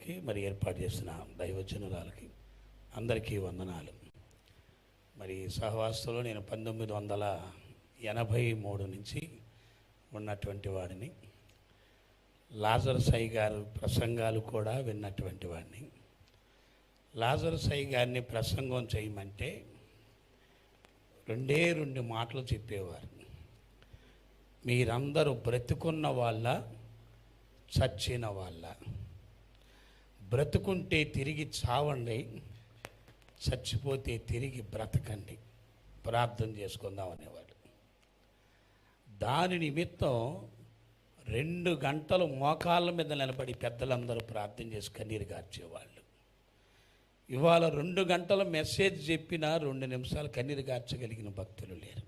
అందరికీ మరి ఏర్పాటు చేసిన దైవజనురాలకి అందరికీ వందనాలు. మరి సహవాసంలో నేను పంతొమ్మిది వందల ఎనభై మూడు నుంచి ఉన్నటువంటి వాడిని. లాజర్ సై గారు ప్రసంగాలు కూడా విన్నటువంటి వాడిని. లాజర్ సై గారిని ప్రసంగం చేయమంటే రెండే రెండు మాటలు చెప్పేవారు. మీరందరూ బ్రతుకున్న వాళ్ళ చచ్చిన వాళ్ళ. బ్రతుకుంటే తిరిగి చావండి చచ్చిపోతే తిరిగి బ్రతకండి. ప్రార్థన చేసుకుందాం అనేవాడు దాని నిమిత్తం రెండు గంటలు మోకాళ్ళ మీద నిలబడి పెద్దలందరూ ప్రార్థన చేసి కన్నీరు గార్చేవాళ్ళు. ఇవాళ రెండు గంటల మెసేజ్ చెప్పినా రెండు నిమిషాలు కన్నీరు గార్చగలిగిన భక్తులు లేరు.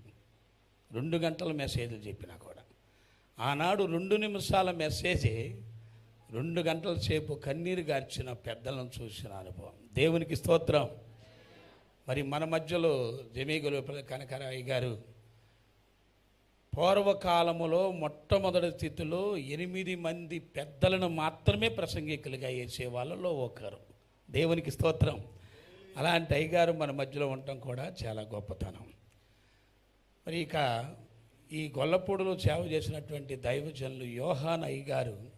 రెండు గంటల మెసేజ్లు చెప్పినా కూడా. ఆనాడు రెండు నిమిషాల మెసేజే రెండు గంటల సేపు కన్నీరు గార్చిన పెద్దలను చూసిన అనుభవం. దేవునికి స్తోత్రం. మరి మన మధ్యలో జమీగులు కనకరాయి గారు పూర్వకాలములో మొట్టమొదటి స్థితిలో ఎనిమిది మంది పెద్దలను మాత్రమే ప్రసంగికులుగా వేసే వాళ్ళలో ఒకరు. దేవునికి స్తోత్రం. అలాంటి అయ్యగారు మన మధ్యలో ఉండటం కూడా చాలా గొప్పతనం. మరి ఇక ఈ గొల్లపూడిలో సేవ చేసినటువంటి దైవజనులు యోహాన్ అయ్యగారు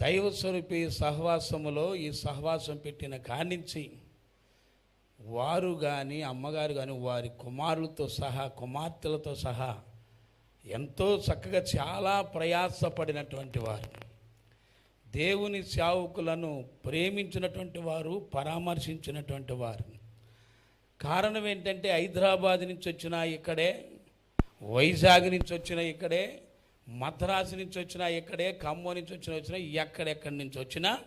దైవస్వరూపి సహవాసములో ఈ సహవాసం పెట్టిన కానించి వారు కానీ అమ్మగారు కానీ వారి కుమారులతో సహా కుమార్తెలతో సహా ఎంతో చక్కగా చాలా ప్రయాసపడినటువంటి వారు. దేవుని సేవకులను ప్రేమించినటువంటి వారు పరామర్శించినటువంటి వారు. కారణం ఏంటంటే హైదరాబాద్ నుంచి వచ్చిన ఇక్కడే వైజాగ్ నుంచి వచ్చిన ఇక్కడే మద్రాసు నుంచి వచ్చిన ఇక్కడే ఖమ్మం నుంచి వచ్చిన వచ్చిన ఎక్కడెక్కడి నుంచి వచ్చినా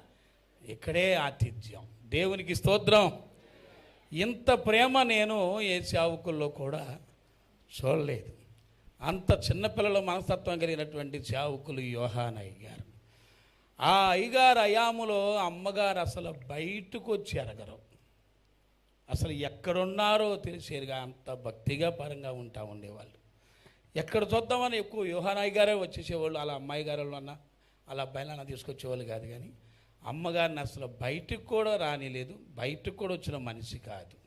ఇక్కడే ఆతిథ్యం. దేవునికి స్తోత్రం. ఇంత ప్రేమ నేను ఏ సేవకుల్లో కూడా చూడలేదు. అంత చిన్నపిల్లల మనస్తత్వం కలిగినటువంటి సేవకులు యోహాన్ అయ్యారు ఆ అయ్యగారు అయాములో అమ్మగారు అసలు బయటకు వచ్చి ఎరగరు అసలు ఎక్కడున్నారో తెలిసేరుగా అంత భక్తిగా పరంగా ఉంటా ఉండేవాళ్ళు. ఎక్కడ చూద్దామని ఎక్కువ యోహానాయ్ గారే వచ్చేసేవాళ్ళు అలా అమ్మాయి గారు అన్న అలా అబ్బాయిలన్నా తీసుకొచ్చేవాళ్ళు కాదు కానీ అమ్మగారిని అసలు బయటకు కూడా రానిలేదు బయటకు కూడా వచ్చిన మనిషి కాదు.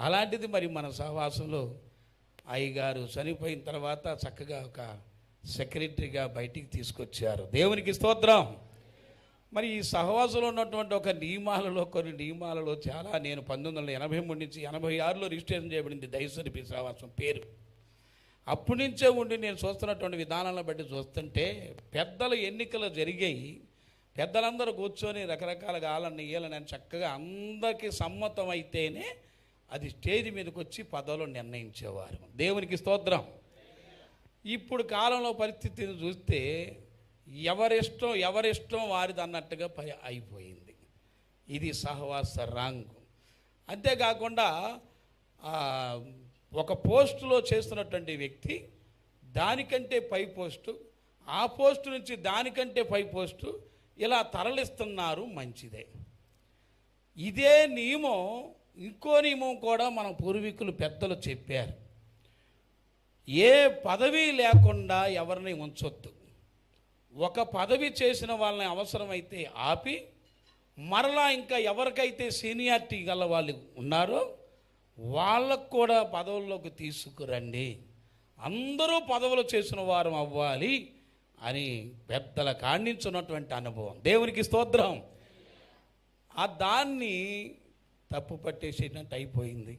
అలాంటిది మరి మన సహవాసంలో అయ్యగారు చనిపోయిన తర్వాత చక్కగా ఒక సెక్రటరీగా బయటికి తీసుకొచ్చారు. దేవునికి స్తోత్రం. మరి ఈ సహవాసంలో ఉన్నటువంటి ఒక నియమాలలో కొన్ని నియమాలలో చాలా నేను పంతొమ్మిది వందల ఎనభై మూడు నుంచి ఎనభై ఆరులో రిజిస్ట్రేషన్ చేయబడింది దైవస్వరూపి సహవాసం పేరు. అప్పటి నుంచే ఉండి నేను చూస్తున్నటువంటి విధానాలను బట్టి చూస్తుంటే పెద్దల ఎన్నికలు జరిగాయి. పెద్దలందరూ కూర్చొని రకరకాలుగా ఆలని ఈలని చక్కగా అందరికీ సమ్మతం అయితేనే అది స్టేజ్ మీదకి వచ్చి పదవులు నిర్ణయించేవారు. దేవునికి స్తోత్రం. ఇప్పుడు కాలంలో పరిస్థితిని చూస్తే ఎవరిష్టం ఎవరిష్టం వారిది అన్నట్టుగా పై అయిపోయింది. ఇది సహవాస రాంగ్. అంతేకాకుండా ఒక పోస్టులో చేస్తున్నటువంటి వ్యక్తి దానికంటే పై పోస్టు ఆ పోస్టు నుంచి దానికంటే పై పోస్టు ఇలా తరలిస్తున్నారు మంచిదే. ఇదే నియమం ఇంకో నియమం కూడా మన పూర్వీకులు పెద్దలు చెప్పారు. ఏ పదవి లేకుండా ఎవరిని ఉంచొద్దు. ఒక పదవి చేసిన వాళ్ళని అవసరమైతే ఆపి మరలా ఇంకా ఎవరికైతే సీనియారిటీ గల వాళ్ళు ఉన్నారో వాళ్ళకు కూడా పదవుల్లోకి తీసుకురండి. అందరూ పదవులు చేసిన వారు అవ్వాలి అని పెద్దల కాండించున్నటువంటి అనుభవం. దేవునికి స్తోత్రం. ఆ దాన్ని తప్పు పట్టేసేటట్టు అయిపోయింది.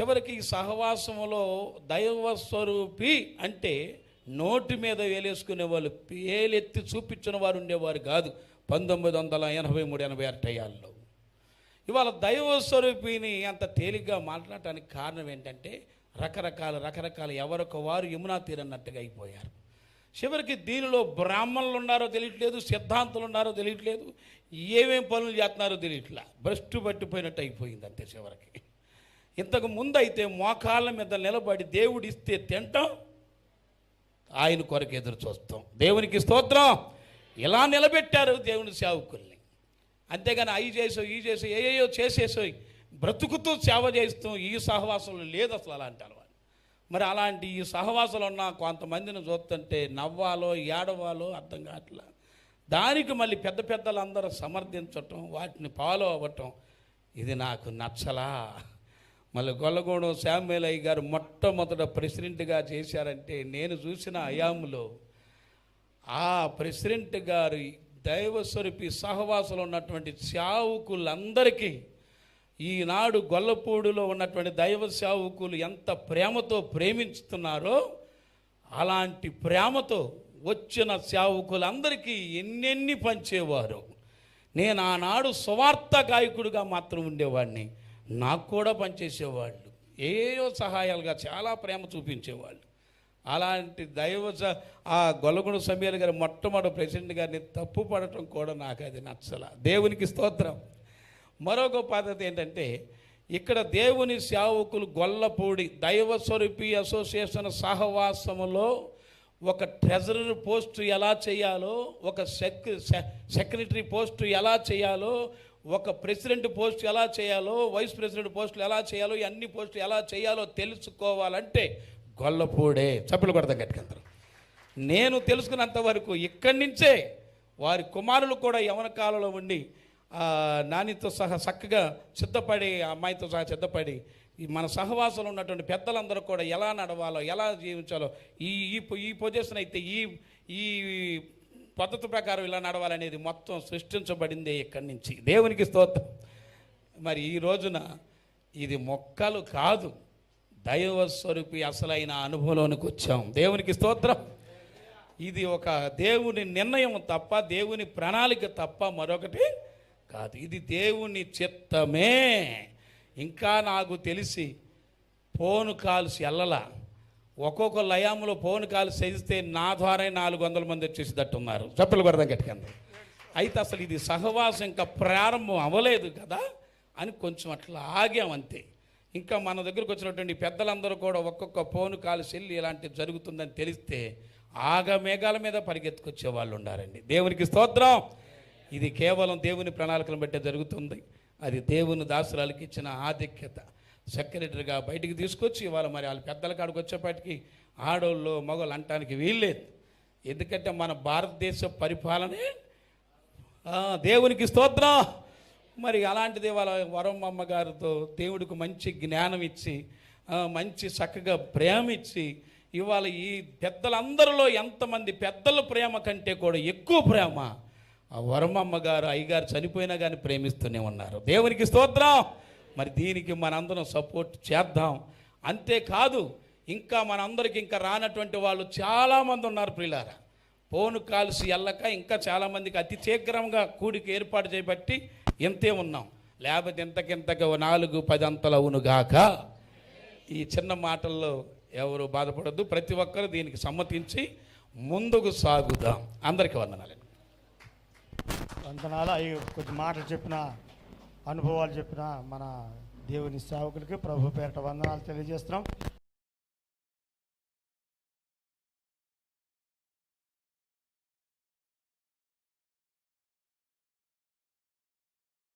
చివరికి ఈ సహవాసములో దైవ స్వరూపి అంటే నోటి మీద వేలేసుకునే వాళ్ళు పేలెత్తి చూపించిన వారు ఉండేవారు కాదు. పంతొమ్మిది వందల ఎనభై మూడు ఎనభై ఆరు టయాల్లో. ఇవాళ దైవస్వరూపిని అంత తేలిగ్గా మాట్లాడటానికి కారణం ఏంటంటే రకరకాల రకరకాల ఎవరొక వారు యమునా తీరన్నట్టుగా అయిపోయారు. చివరికి దీనిలో బ్రాహ్మణులు ఉన్నారో తెలియట్లేదు సిద్ధాంతులు ఉన్నారో తెలియట్లేదు ఏమేం పనులు చేస్తున్నారో తెలియట్లా. భ్రష్టు పట్టిపోయినట్టు అయిపోయింది అంతే చివరికి. ఇంతకు ముందు అయితే మోకాళ్ళ మీద నిలబడి దేవుడు ఇస్తే తింటాం ఆయన కొరకు ఎదురు చూస్తాం. దేవునికి స్తోత్రం. ఇలా నిలబెట్టారు దేవుని సేవకుల్ని. అంతేగాని అవి చేసో ఈ చేసో ఏయో చేసేసో బ్రతుకుతూ సేవ చేస్తూ ఈ సహవాసంలో లేదు అసలు అలాంటి అలవాటు. మరి అలాంటి ఈ సహవాసంలో ఉన్న కొంతమందిని చూస్తుంటే నవ్వాలో ఏడవాలో అర్థం కావట్లా. దానికి మళ్ళీ పెద్ద పెద్దలందరూ సమర్థించటం వాటిని ఫాలో అవ్వటం ఇది నాకు నచ్చలా. మళ్ళీ గొల్లగూడెం శామ్యులయ్య గారు మొట్టమొదట ప్రెసిడెంట్గా చేశారంటే నేను చూసిన అయాములో ఆ ప్రెసిడెంట్ గారి దైవస్వరూపి సహవాసంలో ఉన్నటువంటి సేవకులందరికీ ఈనాడు గొల్లపూడిలో ఉన్నటువంటి దైవ సేవకులు ఎంత ప్రేమతో ప్రేమించుతున్నారో అలాంటి ప్రేమతో వచ్చిన సేవకులందరికీ ఎన్నెన్ని పంచేవారు. నేను ఆనాడు సువార్త గాయకుడిగా మాత్రం ఉండేవాడిని. నాకు కూడా పనిచేసేవాళ్ళు. ఏయో సహాయాలుగా చాలా ప్రేమ చూపించేవాళ్ళు. అలాంటి దైవ ఆ గొల్లగొండ సమీర్ గారు మొట్టమొదటి ప్రెసిడెంట్ గారిని తప్పు పడటం కూడా నాకు అది నచ్చల. దేవునికి స్తోత్రం. మరొక పద్ధతి ఏంటంటే ఇక్కడ దేవుని సేవకులు గొల్లపూడి దైవ స్వరూపి అసోసియేషన్ సహవాసములో ఒక ట్రెజరర్ పోస్టు ఎలా చేయాలో ఒక సెక్ సెక్రటరీ పోస్టు ఎలా చేయాలో ఒక ప్రెసిడెంట్ పోస్ట్ ఎలా చేయాలో వైస్ ప్రెసిడెంట్ పోస్టులు ఎలా చేయాలో అన్ని పోస్టులు ఎలా చేయాలో తెలుసుకోవాలంటే గొల్లపూడే. చప్పులు కొడతాం గట్టికందరు నేను తెలుసుకున్నంత వరకు ఇక్కడి నుంచే వారి కుమారులు కూడా యవన కాలంలో ఉండి నానితో సహా చక్కగా సిద్ధపడి అమ్మాయితో సహా సిద్ధపడి మన సహవాసంలో ఉన్నటువంటి పెద్దలందరూ కూడా ఎలా నడవాలో ఎలా జీవించాలో ఈ ఈ ఈ పొజిషన్ అయితే ఈ ఈ పద్ధతి ప్రకారం ఇలా నడవాలనేది మొత్తం సృష్టించబడిందే ఇక్కడి నుంచి. దేవునికి స్తోత్రం. మరి ఈ రోజున ఇది మొక్కలు కాదు. దైవ స్వరూపి అసలైన అనుభవంలోనికి వచ్చాం. దేవునికి స్తోత్రం. ఇది ఒక దేవుని నిర్ణయం తప్ప దేవుని ప్రణాళిక తప్ప మరొకటి కాదు. ఇది దేవుని చిత్తమే. ఇంకా నాకు తెలిసి ఫోన్ కాల్స్ ఎల్లలా. ఒక్కొక్క లయాంలో ఫోన్ కాల్స్ చేస్తే నా ద్వారా నాలుగు వందల మంది వచ్చేసేటట్టు ఉన్నారు చప్పలు కొడదాం గట్టికంది అయితే అసలు ఇది సహవాసం ఇంకా ప్రారంభం అవ్వలేదు కదా అని కొంచెం అట్లా ఆగాం అంతే. ఇంకా మన దగ్గరకు వచ్చినటువంటి పెద్దలందరూ కూడా ఒక్కొక్క ఫోన్ కాల్ సెల్లి ఇలాంటివి జరుగుతుందని తెలిస్తే ఆగ మేఘాల మీద పరిగెత్తుకొచ్చే వాళ్ళు ఉండారండి. దేవునికి స్తోత్రం. ఇది కేవలం దేవుని ప్రణాళికలను బట్టే జరుగుతుంది. అది దేవుని దాసురాలకి ఇచ్చిన ఆధిక్యత. సెక్రటరీగా బయటికి తీసుకొచ్చి ఇవాళ మరి వాళ్ళ పెద్దల కాడికి వచ్చేపాటికి ఆడోళ్ళు మగవాళ్ళు అంటానికి వీల్లేదు. ఎందుకంటే మన భారతదేశ పరిపాలనే దేవునికి స్తోత్రం. మరి అలాంటిది వాళ్ళ వరమ్మమ్మ గారితో దేవుడికి మంచి జ్ఞానం ఇచ్చి మంచి చక్కగా ప్రేమ ఇచ్చి ఇవాళ ఈ పెద్దలందరిలో ఎంతమంది పెద్దల ప్రేమ కంటే కూడా ఎక్కువ ప్రేమ ఆ వరమమ్మ గారు అయ్యగారు చనిపోయినా కానీ ప్రేమిస్తూనే ఉన్నారు. దేవునికి స్తోత్రం. మరి దీనికి మనందరం సపోర్ట్ చేద్దాం. అంతేకాదు ఇంకా మనందరికి ఇంకా రానటువంటి వాళ్ళు చాలామంది ఉన్నారు ప్రియులారా. ఫోన్ కాల్స్ ఎల్లక ఇంకా చాలామందికి అతి శీఘ్రంగా కూడికి ఏర్పాటు చేయబట్టి ఇంతే ఉన్నాం? లేకపోతే ఇంతకింతకి నాలుగు పది అంతలు అవునుగాక? ఈ చిన్న మాటల్లో ఎవరు బాధపడద్దు. ప్రతి ఒక్కరు దీనికి సమ్మతించి ముందుకు సాగుదాం. అందరికీ వందనాలు. వందనాలు. అవి కొద్ది మాటలు చెప్పిన అనుభవాలు చెప్పిన మన దేవుని సేవకులకి ప్రభు పేరట వందనాలు తెలియజేస్తున్నాం.